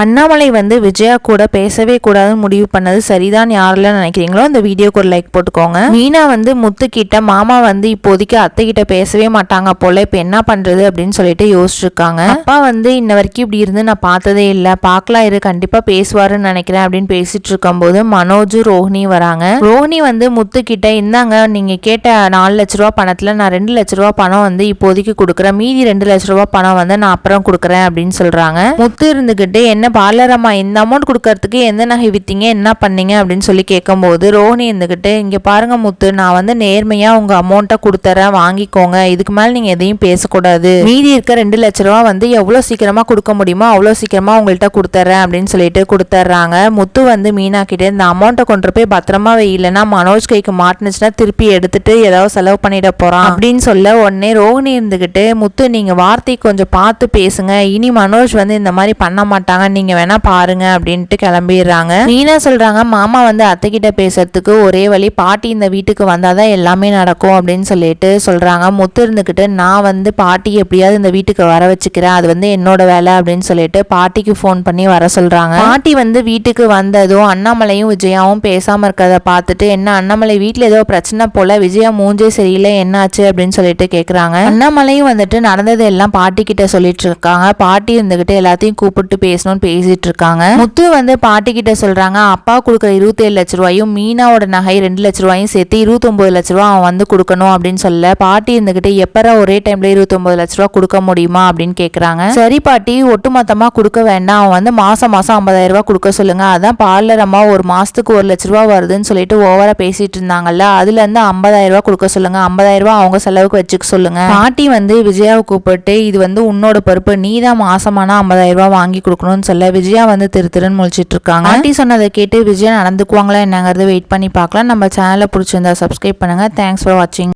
அண்ணாமலை வந்து விஜயா கூட பேசவே கூடாதுன்னு முடிவு பண்ணது சரிதான் யாரெல்லாம் நினைக்கிறீங்களோ அந்த வீடியோக்கு ஒரு லைக் போட்டுக்கோங்க. மீனா வந்து முத்து கிட்ட மாமா வந்து இப்போதைக்கு அத்தை கிட்ட பேசவே மாட்டாங்க போல இப்ப என்ன பண்றது அப்படின்னு சொல்லிட்டு யோசிச்சிருக்காங்க. அப்பா வந்து இன்ன வரைக்கும் இப்படி இருந்து நான் பார்த்ததே இல்லை. பார்க்கலாம் இரு கண்டிப்பா பேசுவாருன்னு நினைக்கிறேன் அப்படின்னு பேசிட்டு இருக்கும்போது மனோஜ் ரோஹினி வராங்க. ரோஹினி வந்து முத்து கிட்ட இந்தாங்க நீங்க கேட்ட நாலு லட்ச ரூபா பணத்துல நான் ரெண்டு லட்ச ரூபா பணம் வந்து இப்போதைக்கு கொடுக்குறேன். மீதி ரெண்டு லட்ச ரூபா பணம் வந்து நான் அப்புறம் கொடுக்குறேன் அப்படின்னு சொல்றாங்க. முத்து இருந்துகிட்டு என்ன பார்லரம்மா இந்த அமௌண்ட் கொடுக்கறதுக்கு எந்த நகை வித்தீங்க என்ன பண்ணீங்க அப்படின்னு சொல்லி கேட்கும்போது ரோஹிணி இருந்துக்கிட்டு இங்கே பாருங்க முத்து நான் வந்து நேர்மையாக உங்கள் அமௌண்ட்டை கொடுத்துறேன் வாங்கிக்கோங்க. இதுக்கு மேலே நீங்கள் எதையும் பேசக்கூடாது. மீதி இருக்க ரெண்டு லட்ச ரூபா வந்து எவ்வளோ சீக்கிரமாக கொடுக்க முடியுமோ அவ்வளோ சீக்கிரமாக உங்கள்கிட்ட கொடுத்துட்றேன் அப்படின்னு சொல்லிட்டு கொடுத்துட்றாங்க முத்து வந்து மீனா இந்த அமௌண்ட்டை கொண்டு போய் பத்திரமா வெயிலனா இல்லைன்னா மனோஜ் கைக்கு மாட்டினுச்சுன்னா திருப்பி எடுத்துட்டு ஏதாவது செலவு பண்ணிட போகிறான் அப்படின்னு சொல்ல உடனே ரோஹிணி இருந்துக்கிட்டு முத்து நீங்கள் வார்த்தை கொஞ்சம் பார்த்து பேசுங்க. இனி மனோஜ் வந்து இந்த மாதிரி பண்ண மாட்டாங்க. நீங்க வேணா பாருங்க அப்படின்ட்டு கிளம்பிடுறாங்க. மீனா சொல்றாங்க மாமா வந்து அத்தை கிட்ட பேசுறதுக்கு ஒரே வழி பாட்டி இந்த வீட்டுக்கு வந்தாதான் எல்லாமே நடக்கும் அப்படின்னு சொல்லிட்டு சொல்றாங்க. முத்து இருந்துகிட்டு நான் வந்து பாட்டி எப்படியாவது இந்த வீட்டுக்கு வர வச்சுக்கிறேன். அது வந்து என்னோட வேலை அப்படின்னு சொல்லிட்டு பாட்டிக்கு ஃபோன் பண்ணி வர சொல்றாங்க. பாட்டி வந்து வீட்டுக்கு வந்ததும் அண்ணாமலையும் விஜயாவும் பேசாம இருக்கிறத பார்த்துட்டு என்ன அண்ணாமலை வீட்டுல ஏதோ பிரச்சனை போல விஜயா மூஞ்சே சரியில்லை என்னாச்சு? அப்படின்னு சொல்லிட்டு கேக்குறாங்க. அண்ணாமலையும் வந்துட்டு நடந்தது எல்லாம் பாட்டி கிட்ட சொல்லிட்டு இருக்காங்க. பாட்டி இருந்துகிட்டு எல்லாத்தையும் கூப்பிட்டு பேசணும். பேசணும்னு பேசிட்டு இருக்காங்க முத்து வந்து பாட்டி கிட்ட சொல்றாங்க அப்பா கொடுக்குற இருபத்தி ஏழு லட்ச ரூபாயும் மீனாவோட நகை ரெண்டு லட்ச ரூபாயும் சேர்த்து இருபத்தொன்பது லட்ச ரூபா அவன் வந்து கொடுக்கணும் அப்படின்னு சொல்ல பாட்டி இருந்துகிட்டு எப்பரா ஒரே டைம்ல இருபத்தொன்பது லட்ச ரூபா கொடுக்க முடியுமா? அப்படின்னு கேக்குறாங்க. சரி பாட்டி ஒட்டுமொத்தமா கொடுக்க வேண்டாம் அவன் வந்து மாசம் மாசம் ஐம்பதாயிரம் ரூபாய் கொடுக்க சொல்லுங்க அதான் பார்லர் அம்மா ஒரு மாசத்துக்கு ஒரு லட்ச ரூபா வருதுன்னு சொல்லிட்டு ஓவரா பேசிட்டு இருந்தாங்கல்ல அதுல இருந்து ஐம்பதாயிரம் ரூபாய் கொடுக்க சொல்லுங்க ஐம்பதாயிரம் ரூபாய் அவங்க செலவுக்கு வச்சுக்க சொல்லுங்க. பாட்டி வந்து விஜயாவை கூப்பிட்டு இது வந்து உன்னோட பொறுப்பு நீ தான் மாசமான ஐம்பதாயிரம் ரூபாய் வாங்கி கொடுக்கணும்னு சொல்ல விஜயா வந்து திரு திருன்னு முழிச்சிட்டு இருக்காங்க ஆண்டி சொன்னதை கேட்டு விஜயா நடந்துக்குவாங்களா என்னங்கிறது வெயிட் பண்ணி பார்க்கலாம். நம்ம சேனலை பிடிச்சிருந்தா சப்ஸ்கிரைப் பண்ணுங்க. தேங்க்ஸ் ஃபார் வாட்சிங்